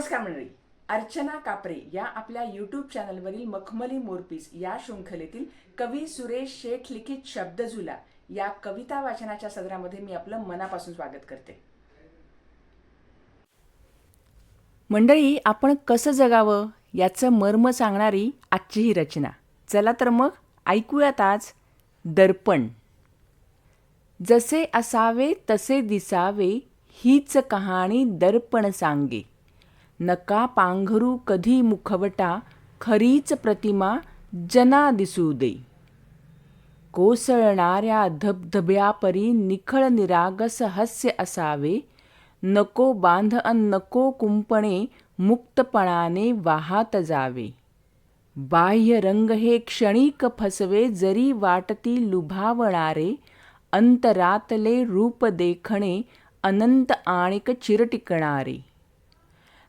नमस्कार मंडळी. अर्चना कापरे या आपल्या यूट्यूब चॅनलवरील मखमली मोरपीस या शृंखलेतील कवी सुरेश शेठ लिखित शब्दझुला या कविता वाचनाच्या सदरामध्ये मी आपलं मनापासून स्वागत करते. मंडळी आपण कसं जगावं याचं मर्म सांगणारी आजची ही रचना. चला तर मग ऐकूयात आज दर्पण. जसे असावे तसे दिसावे हीच कहाणी दर्पण सांगे. नका पांघरू कधी मुखवटा खरीच प्रतिमा जना दिसू दे. कोसळणाऱ्या धबधब्यापरी निखळ निरागस हस्य असावे नको बांध अन नको कुंपणे मुक्तपणाने वाहात जावे. बाह्य रंग हे क्षणिक फसवे जरी वाटती लुभावणारे अंतरातले रूप देखणे अनंत आणिक चिरटिकणारे.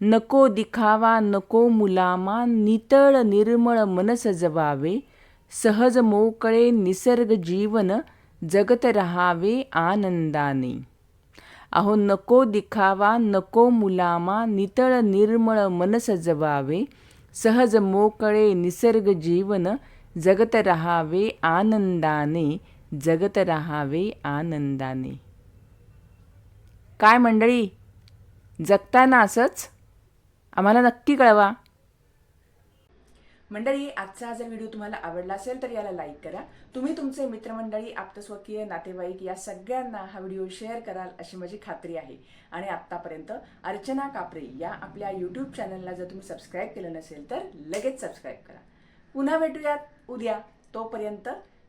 नको दिखावा नको मुलामा नितळ निर्मळ मन सजवावे सहज मोकळे निसर्ग जीवन जगत रहावे आनंदाने. अहो नको दिखावा नको मुलामा नितळ निर्मळ मन सजवावे सहज मोकळे निसर्ग जीवन जगत रहावे आनंदाने जगत रहावे आनंदाने. काय मंडळी जगताना असंच? आम्हाला नक्की कळवा. मंडळी आजचा हा जर व्हिडिओ तुम्हाला आवडला असेल तर याला लाईक करा. तुम्ही तुमचे मित्रमंडळी आप्तस्वकीय नातेवाईक या सगळ्यांना हा व्हिडिओ शेअर कराल अशी माझी खात्री आहे. आणि आत्तापर्यंत अर्चना कापरे या आपल्या यूट्यूब चॅनलला जर तुम्ही सबस्क्राईब केलं नसेल तर लगेच सबस्क्राईब करा. पुन्हा भेटूयात. उद्या तोपर्यंत